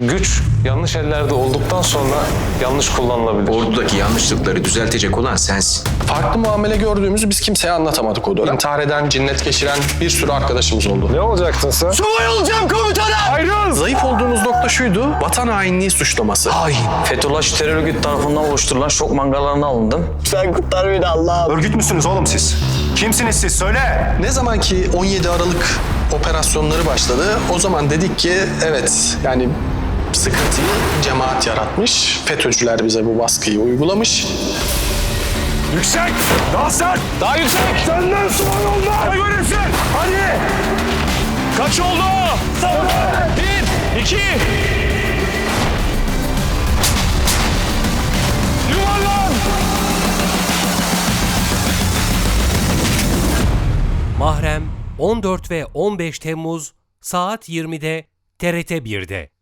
Güç yanlış ellerde olduktan sonra yanlış kullanılabilir. Ordudaki yanlışlıkları düzeltecek olan sensin. Farklı muamele gördüğümüzü biz kimseye anlatamadık o dönem. İntihar eden, cinnet geçiren bir sürü arkadaşımız oldu. Ne olacaktın sen? Subay olacağım komutanım! Ayrıl! Zayıf olduğunuz nokta şuydu, vatan hainliği suçlaması. Hain. Fethullahçı terör örgütü tarafından oluşturulan şok mangalarına alındım. Örgüt müsünüz oğlum siz? Kimsiniz siz? Söyle. Ne zaman ki 17 Aralık operasyonları başladı, o zaman dedik ki evet yani sıkıntıyı cemaat yaratmış. FETÖ'cüler bize bu baskıyı uygulamış. Yüksek. Daha sert. Daha yüksek! Senden sonra olmaz. Ne görürsün? Hadi. Kaç oldu? Bir, iki. Yuvarlan. Mahrem 14 ve 15 Temmuz saat 20'de TRT 1'de.